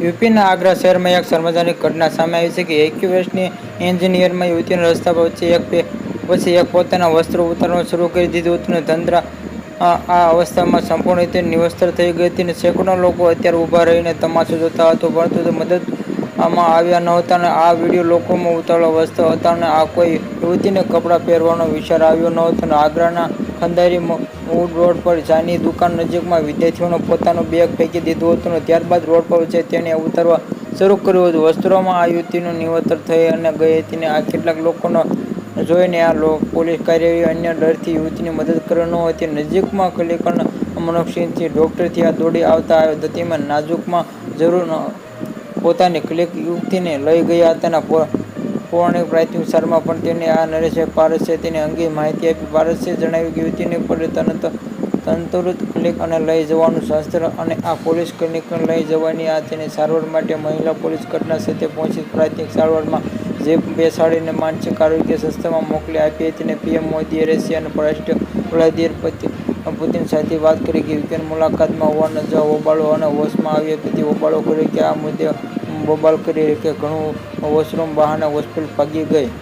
યુપીના આગ્રા શહેરમાં એક સાર્વજનિક ઘટના સામે આવી છે કે એક્યુએસની એન્જિનિયરમાં યુવતીના રસ્તા વચ્ચે એક પછી એક પોતાના વસ્ત્રો ઉતારવાનું શરૂ કરી દીધું હતું અને તંત્ર આ અવસ્થામાં સંપૂર્ણ રીતે નિવસ્ત્ર થઈ ગઈ હતી અને સેંકડો લોકો અત્યારે ઊભા રહીને તમાશો જોતા હતો, પરંતુ તે મદદ આમાં આવ્યા નહોતા અને આ વીડિયો લોકોમાં ઉતાવળ અવસ્થા હતા અને આ કોઈ યુવતીને કપડાં પહેરવાનો વિચાર આવ્યો નહોતો અને આગ્રાના ખંદારી વુડ રોડ પર ચાની દુકાન નજીકમાં વિદ્યાર્થીઓને પોતાનો બેગ ફેંકી દીધો હતો અને ત્યારબાદ રોડ પર છે તેને ઉતારવા શરૂ કર્યું હતું. વસ્ત્રોમાં આ યુવતીનું નિવતર થઈ અને ગઈ હતી આ કેટલાક લોકોનો જોઈને આ લો- પોલીસ કાર્યવાહી અન્ય ડરથી યુવતીની મદદ કરવાનો હતી. નજીકમાં ક્લિનિકલ મનોક્ષિણથી ડૉક્ટરથી આ દોડી આવતા આવ્યો તેમાં નાજુકમાં જરૂર પોતાની ક્લિક યુવતીને લઈ ગયા હતા પૌરાણિક પ્રાથમિક સારમાં પણ તેને આ નરેશભાઈ છે તેની અંગે માહિતી આપી. પારસે જણાવ્યું કે યુવતીને પર તનત તંતુરત ક્લિક અને લઈ જવાનું શાસ્ત્ર અને આ પોલીસ ક્લિનિકને લઈ જવાની આ તેની સારવાર માટે મહિલા પોલીસ ઘટના સ્થળે પહોંચી પ્રાથમિક સારવારમાં જે બેસાડીને માનસિક આરોગ્ય સંસ્થામાં મોકલી આપી હતી અને પીએમ મોદીએ રશિયાના રાષ્ટ્રીય વ્લાદિમીર પુતિન સાથે વાત કરી કે યુક્રેન મુલાકાતમાં હોવાનો જવાબ હોબાળો અને હોશમાં આવ્યા પછી હોબાળો કર્યો કે આ મુદ્દે બબાલ કરી કે ઘણું વોશરૂમ બહાને હોસ્પિટલ ભાગી ગઈ.